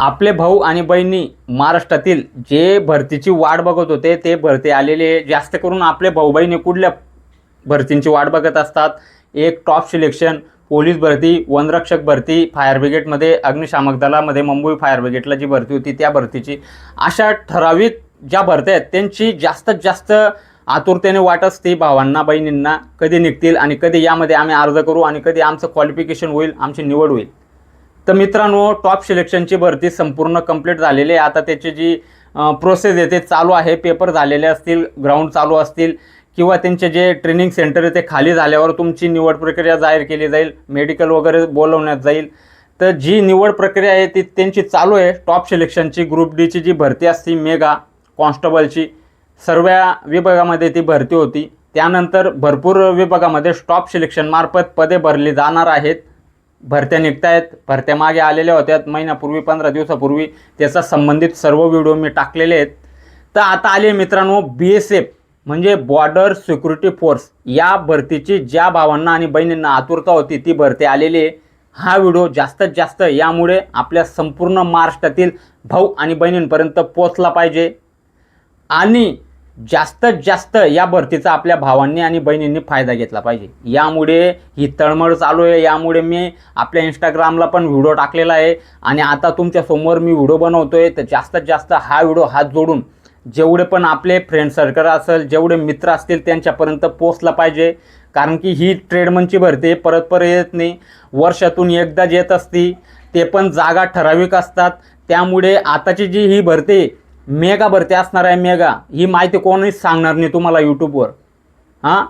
आपले भाऊ आणि बहिणी महाराष्ट्रातील जे भरतीची वाट बघत होते ते भरती आलेले जास्त करून आपले भाऊ बहिणी कुठल्या भरतींची वाट बघत असतात? एक टॉप सिलेक्शन पोलीस भरती वनरक्षक भरती फायर ब्रिगेडमध्ये अग्निशामक दलामध्ये मुंबई फायर ब्रिगेडला जी भरती होती त्या भरतीची. अशा ठराविक ज्या भरत्या आहेत त्यांची जास्तीत जास्त आतुरतेने वाट असते भावांना बहिणींना. कधी निघतील आणि कधी यामध्ये आम्ही अर्ज करू आणि कधी आमचं क्वालिफिकेशन होईल आमची निवड होईल. तर मित्रांनो टॉप सिलेक्शनची भरती संपूर्ण कंप्लीट झालेली आहे. आता त्याची जी प्रोसेस आहे ते चालू आहे. पेपर झालेले असतील ग्राउंड चालू असतील किंवा त्यांचे जे ट्रेनिंग सेंटर आहे ते खाली झाल्यावर तुमची निवड प्रक्रिया जाहीर केली जाईल मेडिकल वगैरे बोलवण्यात जाईल. तर जी निवड प्रक्रिया आहे ती त्यांची चालू आहे. टॉप सिलेक्शनची ग्रुप डीची जी भरती असती मेगा कॉन्स्टेबलची सर्व विभागामध्ये ती भरती होती. त्यानंतर भरपूर विभागामध्ये टॉप सिलेक्शनमार्फत पदे भरली जाणार आहेत. भरत्या निघतायत भरत्या मागे आलेल्या होत्या महिन्यापूर्वी पंधरा दिवसापूर्वी त्याचा संबंधित सर्व व्हिडिओ मी टाकलेले आहेत. तर आता आले मित्रांनो बी एस एफ म्हणजे बॉर्डर सिक्युरिटी फोर्स या भरतीची ज्या भावांना आणि बहिणींना आतुरता होती ती भरती आलेली आहे. हा व्हिडिओ जास्तीत जास्त यामुळे आपल्या संपूर्ण महाराष्ट्रातील भाऊ आणि बहिणींपर्यंत पोचला पाहिजे. आणि जास्तीत जास्त या भरतीचा आपल्या भावांनी आणि बहिणींनी फायदा घेतला पाहिजे. यामुळे ही तळमळ चालू आहे. यामुळे मी आपल्या इंस्टाग्रामला पण व्हिडिओ टाकलेला आहे. आणि आता तुमच्यासमोर मी व्हिडिओ बनवतो आहे तर जास्तीत जास्त हा व्हिडिओ हात जोडून जेवढे पण आपले फ्रेंड सर्कल असेल जेवढे मित्र असतील त्यांच्यापर्यंत पोचला पाहिजे. कारण की ही ट्रेडमनची भरती परत परत येत नाही. वर्षातून एकदाच येत असती. ते पण जागा ठराविक असतात. त्यामुळे आताची जी ही भरती मेगा भरती असणार आहे मेगा. ही माहिती कोणीच सांगणार नाही तुम्हाला यूट्यूबवर हां?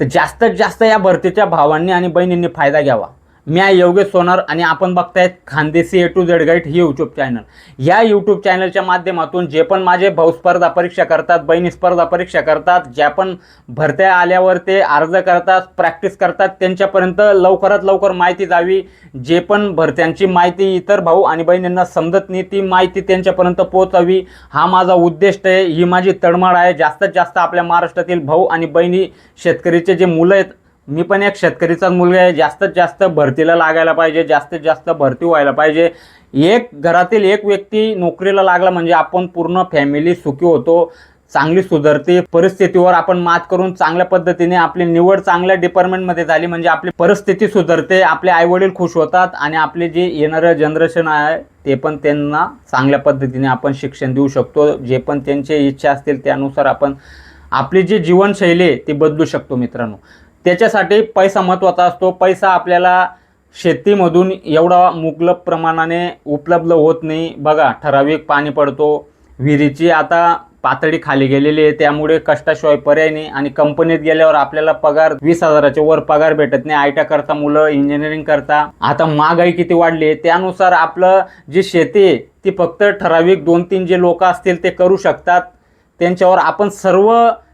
तर जास्तीत जास्त या भरतीच्या भावांनी आणि बहिणींनी फायदा घ्यावा. मी आहे योगेश सोनार आणि आपण बघतायत Khandeshi A to Z guide he YouTube channel या यूट्यूब चॅनलच्या माध्यमातून जे पण माझे भाऊ स्पर्धा परीक्षा करतात बहिणी स्पर्धा परीक्षा करतात ज्या पण भरत्या आल्यावर ते अर्ज करतात प्रॅक्टिस करतात त्यांच्यापर्यंत लवकरात लवकर माहिती जावी जे पण भरत्यांची माहिती इतर भाऊ आणि बहिणींना समजत नाही ती माहिती त्यांच्यापर्यंत पोहोचावी. हा माझा उद्देश आहे ही माझी तळमळ आहे. जास्तीत जास्त आपल्या महाराष्ट्रातील भाऊ आणि बहिणी शेतकरीचे जे मुलं आहेत मी पण एक शेतकरीचा मुलगा आहे. जास्तीत जास्त भरतीला लागायला पाहिजे जास्तीत जास्त भरती व्हायला पाहिजे. एक घरातील एक व्यक्ती नोकरीला लागला म्हणजे आपण पूर्ण फॅमिली सुखी होतो चांगली सुधारते परिस्थितीवर आपण मात करून चांगल्या पद्धतीने आपली निवड चांगल्या डिपार्टमेंटमध्ये झाली म्हणजे आपली परिस्थिती सुधारते आपले आईवडील खुश होतात आणि आपले जे येणारं जनरेशन आहे ते पण त्यांना चांगल्या पद्धतीने आपण शिक्षण देऊ शकतो. जे पण त्यांची इच्छा असतील त्यानुसार आपण आपली जी जीवनशैली आहे ती बदलू शकतो मित्रांनो. त्याच्यासाठी पैसा महत्त्वाचा असतो. पैसा आपल्याला शेतीमधून एवढा मुबलक प्रमाणाने उपलब्ध होत नाही. बघा ठराविक पाणी पडतो. विहिरीची आता पातळी खाली गेलेली आहे. त्यामुळे कष्टाशिवाय पर्याय नाही. आणि कंपनीत गेल्यावर आपल्याला पगार वीस हजाराच्या वर पगार भेटत नाही. आय टी करता मुलं इंजिनिअरिंग करता. आता महागाई किती वाढली आहे? त्यानुसार आपलं जी शेती आहे ती फक्त ठराविक दोन तीन जे लोक असतील ते करू शकतात. त्यांच्यावर आपण सर्व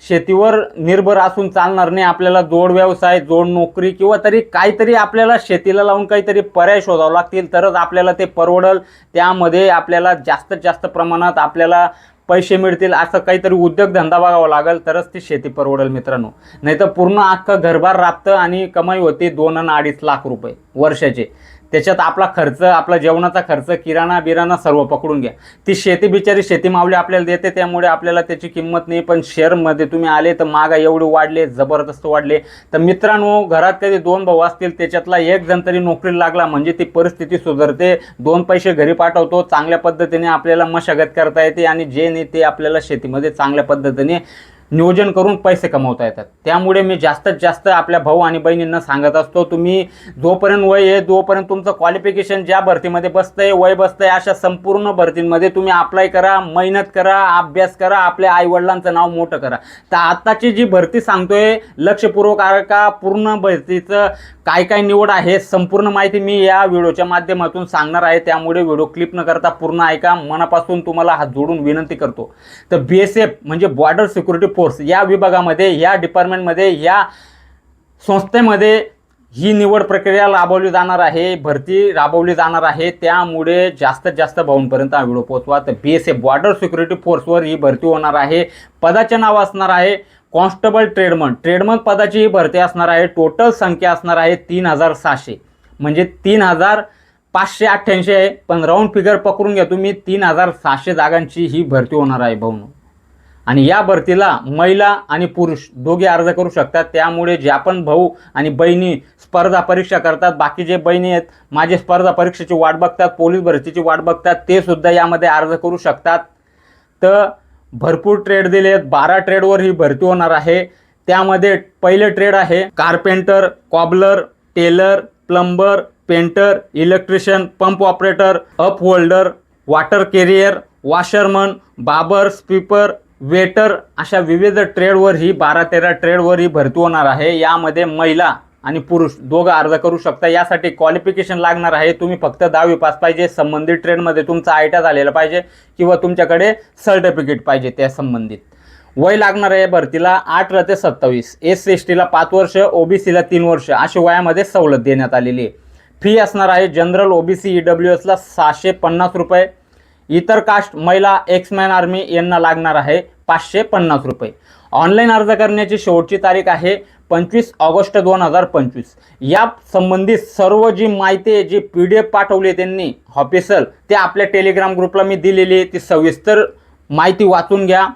शेतीवर निर्भर असून चालणार नाही. आपल्याला जोड व्यवसाय जोड नोकरी किंवा तरी काहीतरी आपल्याला शेतीला लावून काहीतरी पर्याय शोधावं लागतील. तरच आपल्याला ते परवडल. त्यामध्ये आपल्याला जास्तीत जास्त प्रमाणात आपल्याला पैसे मिळतील असं काहीतरी उद्योगधंदा बघावा लागेल. तरच ती शेती परवडेल मित्रांनो. नाही तर पूर्ण अख्खं घरभार राबतं आणि कमाई होते दोन आणि अडीच लाख रुपये वर्षाचे. त्याच्यात आपला खर्च आपला जेवणाचा खर्च किराणा बिराणा सर्व पकडून घ्या. ती शेती बिचारी शेती मावली आपल्याला देते त्यामुळे आपल्याला त्याची किंमत नाही. पण शेअरमध्ये तुम्ही आले तर मागा एवढे वाढले जबरदस्त वाढले. तर मित्रांनो घरात कधी दोन भाऊ असतील त्याच्यातला एक जण तरी नोकरीला लागला म्हणजे ती परिस्थिती सुधारते. दोन पैसे घरी पाठवतो चांगल्या पद्धतीने आपल्याला मशागत करता येते आणि जे नाही ते आपल्याला शेतीमध्ये चांगल्या पद्धतीने नियोजन करून पैसे कमवता येतात. त्यामुळे मी जास्तीत जास्त आपल्या भाऊ आणि बहिणींना सांगत असतो तुम्ही जोपर्यंत वय आहे जोपर्यंत तुमचं क्वालिफिकेशन ज्या भरतीमध्ये बसतंय वय बसतंय अशा संपूर्ण भरतींमध्ये तुम्ही अप्लाय करा मेहनत करा अभ्यास करा आपल्या आईवडिलांचं नाव मोठं करा. तर आत्ताची जी भरती सांगतोय लक्षपूर्वक का पूर्ण भरतीचं काय काय निवड आहे संपूर्ण माहिती मी या व्हिडिओच्या माध्यमातून सांगणार आहे. त्यामुळे व्हिडिओ क्लिप न करता पूर्ण ऐका मनापासून तुम्हाला हात जोडून विनंती करतो. तर बी एस एफ म्हणजे बॉर्डर सिक्युरिटी फोर्स या विभागामध्ये या डिपार्टमेंटमध्ये या संस्थेमध्ये ही निवड प्रक्रिया राबवली जाणार आहे भरती राबवली जाणार आहे. त्यामुळे जास्तीत जास्त भाऊंपर्यंत हा व्हिडिओ पोहोचवा. तर B S F border security फोर्सवर ही भरती होणार आहे. पदाचे नाव असणार आहे कॉन्स्टेबल ट्रेडमन ट्रेडमन पदाची ही भरती असणार आहे. टोटल संख्या असणार आहे तीन हजार सहाशे. म्हणजे तीन हजार पाचशे अठ्ठ्याऐंशी आहे. पण राऊंड फिगर पकडून घ्या तुम्ही. तीन हजार सहाशे जागांची ही भरती होणार आहे भाऊ आणि या भरतीला महिला आणि पुरुष दोघे अर्ज करू शकतात. त्यामुळे ज्या पण भाऊ आणि बहिणी स्पर्धा परीक्षा करतात बाकी जे बहिणी आहेत माझे स्पर्धा परीक्षेची वाट बघतात पोलीस भरतीची वाट बघतात ते सुद्धा यामध्ये अर्ज करू शकतात. तर भरपूर ट्रेड दिले आहेत. बारा ट्रेडवर ही भरती होणार आहे. त्यामध्ये पहिले ट्रेड आहे carpenter cobbler tailor plumber painter electrician pump operator upholder water carrier washerman barber sweeper waiter अशा विविध ट्रेडवर ही बारा तेरा ट्रेडवर ही भरती होणार आहे. यामध्ये महिला आणि पुरुष दोघं अर्ज करू शकता. यासाठी क्वालिफिकेशन लागणार आहे. तुम्ही फक्त दहावी पास पाहिजे. संबंधित ट्रेडमध्ये तुमचा आयटा झालेला पाहिजे किंवा तुमच्याकडे सर्टिफिकेट पाहिजे त्या संबंधित. वय लागणार आहे भरतीला आठ ते सत्तावीस. एस एस टीला पाच वर्ष ओबीसीला तीन वर्ष. अशी वयामध्ये सवलत देण्यात आलेली आहे. फी असणार आहे जनरल ओबीसी ई डब्ल्यू एसला सहाशे पन्नास रुपये. इतर कास्ट महिला एक्समॅन आर्मी यांना लागणार आहे. पाचशे पन्नास रुपये. ऑनलाईन अर्ज करण्याची शेवटची तारीख आहे पंचवीस ऑगस्ट दोन हजार पंचवीस. या संबंधित सर्व जी माहिती आहे जी पी डी एफ पाठवली आहे त्यांनी ऑफिसर ते आपल्या टेलिग्राम ग्रुपला मी दिलेली आहे. ती सविस्तर माहिती वाचून घ्या.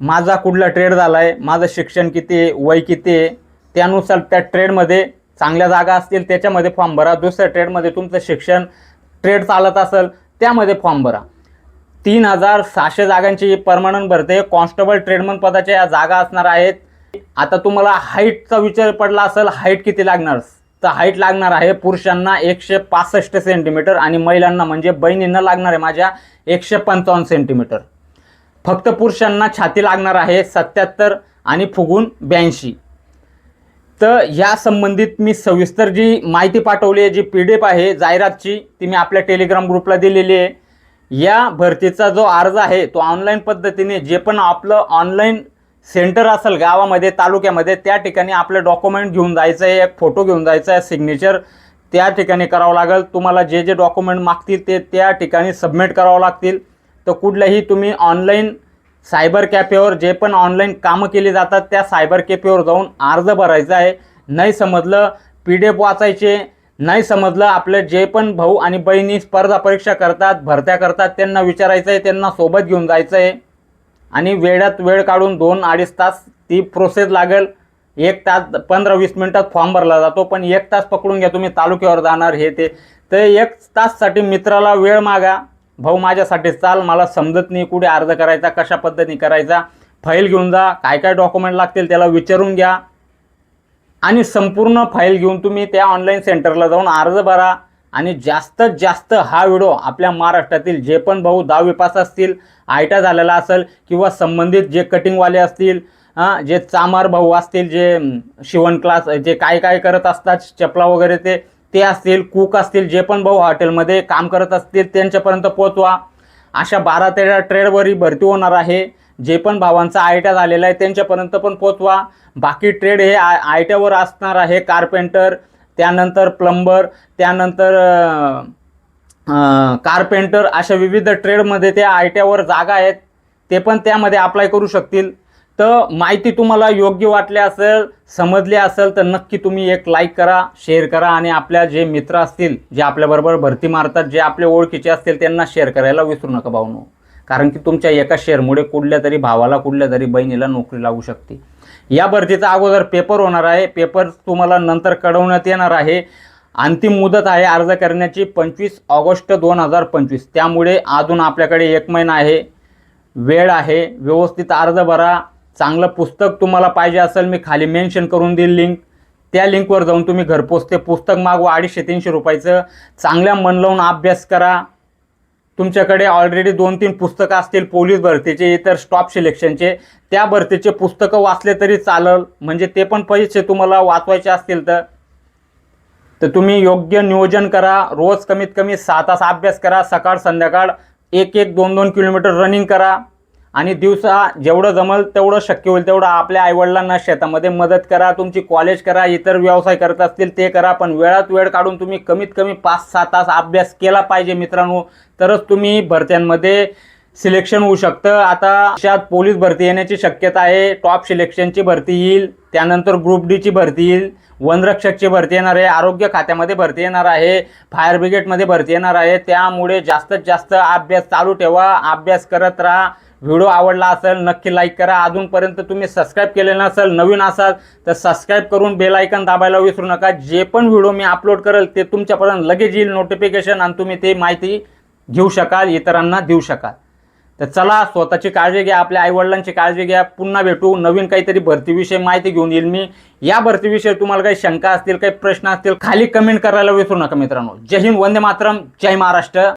माझा कुठला ट्रेड झाला आहे माझं शिक्षण किती आहे वय किती आहे त्यानुसार त्या ट्रेडमध्ये चांगल्या जागा असतील त्याच्यामध्ये फॉर्म भरा. दुसऱ्या ट्रेडमध्ये तुमचं शिक्षण ट्रेड चालत असेल त्यामध्ये फॉर्म भरा. तीन हजार सहाशे जागांची परमानंट भरते. कॉन्स्टेबल ट्रेडमन पदाच्या या जागा असणार आहेत. आता तुम्हाला हाईटचा विचार पडला असेल हाईट किती लागणार? तर हाईट लागणार आहे पुरुषांना एकशे पासष्ट सेंटीमीटर आणि महिलांना म्हणजे बहिणींना लागणार आहे माझ्या एकशे पंचावन्न सेंटीमीटर. फक्त पुरुषांना छाती लागणार आहे सत्याहत्तर आणि फुगून ब्याऐंशी. तर या संबंधित मी सविस्तर जी माहिती पाठवली आहे जी पी डी एफ आहे जाहिरातची ती मी आपल्या टेलिग्राम ग्रुपला दिलेली आहे. या भरतीचा जो अर्ज आहे तो ऑनलाईन पद्धतीने जे पण आपलं ऑनलाईन सेंटर असेल गावामध्ये तालुक्यामध्ये त्या ठिकाणी आपलं डॉक्युमेंट घेऊन जायचं आहे एक फोटो घेऊन जायचा आहे सिग्नेचर त्या ठिकाणी करावं लागेल. तुम्हाला जे जे डॉक्युमेंट मागतील ते त्या ठिकाणी सबमिट करावं लागतील. तर कुठल्याही तुम्ही ऑनलाईन सायबर कॅफेवर जे पण ऑनलाईन कामं केली जातात त्या सायबर कॅफेवर जाऊन अर्ज भरायचा आहे. नाही समजलं पी डी एफ वाचायचे नाही समजलं आपले जे पण भाऊ आणि बहिणी स्पर्धा परीक्षा करतात भरत्या करतात त्यांना विचारायचं आहे त्यांना सोबत घेऊन जायचं आहे आणि वेळात वेळ काढून दोन अडीच तास ती प्रोसेस लागेल. एक तास पंधरा वीस मिनटात फॉर्म भरला जातो पण एक तास पकडून घ्या तुम्ही तालुक्यावर जाणार हे ते. तर एक ताससाठी मित्राला वेळ मागा. भाऊ माझ्यासाठी चाल मला समजत नाही कुठे अर्ज करायचा कशा पद्धतीने करायचा. फाईल घेऊन जा काय काय डॉक्युमेंट लागतील त्याला विचारून घ्या. आणि संपूर्ण फाईल घेऊन तुम्ही त्या ऑनलाईन सेंटरला जाऊन अर्ज भरा. आणि जास्तीत जास्त हा व्हिडिओ आपल्या महाराष्ट्रातील जे पण भाऊ दहावी पास असतील आयटा झालेला असेल किंवा संबंधित जे कटिंगवाले असतील जे चामार भाऊ असतील जे शिवण क्लास जे काय काय करत असतात चपला वगैरे ते ते असतील कुक असतील जे पण भाऊ हॉटेलमध्ये काम करत असतील त्यांच्यापर्यंत पोचवा अशा बारा तेरा ट्रेडवरही भरती होणार आहे. जे पण भावांचा आयट्या झालेला आहे त्यांच्यापर्यंत पण पोचवा. बाकी ट्रेड हे आय आयट्यावर असणार आहे कार्पेंटर त्यानंतर प्लंबर त्यानंतर कारपेंटर कार्पेंटर अशा विविध ट्रेडमध्ये त्या आयट्यावर जागा आहेत. ते पण त्यामध्ये अप्लाय करू शकतील. तर माहिती तुम्हाला योग्य वाटली असेल समजली असेल तर नक्की तुम्ही एक लाईक करा शेअर करा आणि आपल्या जे मित्र असतील जे आपल्याबरोबर भरती मारतात जे आपले ओळखीचे असतील त्यांना शेअर करायला विसरू नका भाऊनो. कारण की तुमच्या एका शेअरमुळे कुठल्या तरी भावाला कुठल्या तरी बहिणीला नोकरी लागू शकते. या भरतीचा अगोदर पेपर होणार आहे. पेपर तुम्हाला नंतर कळवण्यात येणार आहे. अंतिम मुदत आहे अर्ज करण्याची पंचवीस ऑगस्ट दोन हजार पंचवीस. त्यामुळे अजून आपल्याकडे एक महिना आहे. वेळ आहे. व्यवस्थित अर्ज भरा. चांगलं पुस्तक तुम्हाला पाहिजे असेल मी खाली मेन्शन करून देईल लिंक. त्या लिंकवर जाऊन तुम्ही घरपोच ते पुस्तक मागवा. अडीचशे तीनशे रुपयाचं चांगल्या मन लावून अभ्यास करा. तुमच्याकडे ऑलरेडी दोन तीन पुस्तकं असतील पोलीस भरतीचे इतर स्टॉप सिलेक्शनचे त्या भरतीचे पुस्तकं वाचले तरी चालल. म्हणजे ते पण पैसे तुम्हाला वाचवायचे असतील तर. तर तुम्ही योग्य नियोजन करा. रोज कमीत कमी सहा तास अभ्यास करा. सकाळ संध्याकाळ एक एक दोन दोन किलोमीटर रनिंग करा. आणि दिवसा जेवढं जमल तेवढं शक्य होईल तेवढं आपल्या आईवडिलांना शेतामध्ये मदत करा तुमची कॉलेज करा इतर व्यवसाय करत असतील ते करा पण वेळात वेळ काढून तुम्ही कमीत कमी पाच सहा तास अभ्यास केला पाहिजे मित्रांनो तरच तुम्ही भरत्यांमध्ये सिलेक्शन होऊ शकतं. आता अशात पोलीस भरती येण्याची शक्यता आहे टॉप सिलेक्शनची भरती येईल त्यानंतर ग्रुप डीची भरती येईल वनरक्षकची भरती येणार आहे आरोग्य खात्यामध्ये भरती येणार आहे फायर ब्रिगेडमध्ये भरती येणार आहे त्यामुळे जास्तीत जास्त अभ्यास चालू ठेवा अभ्यास करत राहा व्हिडिओ आवडला असेल नक्की लाईक करा. अजूनपर्यंत तुम्ही सबस्क्राईब केले नसेल नवीन असाल तर सबस्क्राईब करून बेल आयकन दाबायला विसरू नका. जे पण व्हिडिओ मी अपलोड करेल ते तुमच्यापर्यंत लगेच येईल नोटिफिकेशन आणि तुम्ही ते माहिती घेऊ शकाल इतरांना देऊ शकाल. तर चला स्वतःची काळजी घ्या आपल्या आईवडिलांची काळजी घ्या. पुन्हा भेटू नवीन काहीतरी भरतीविषयी माहिती घेऊन येईल मी. या भरतीविषयी तुम्हाला काही शंका असतील काही प्रश्न असतील खाली कमेंट करायला विसरू नका मित्रांनो. जय हिंद वंदे मातरम जय महाराष्ट्र.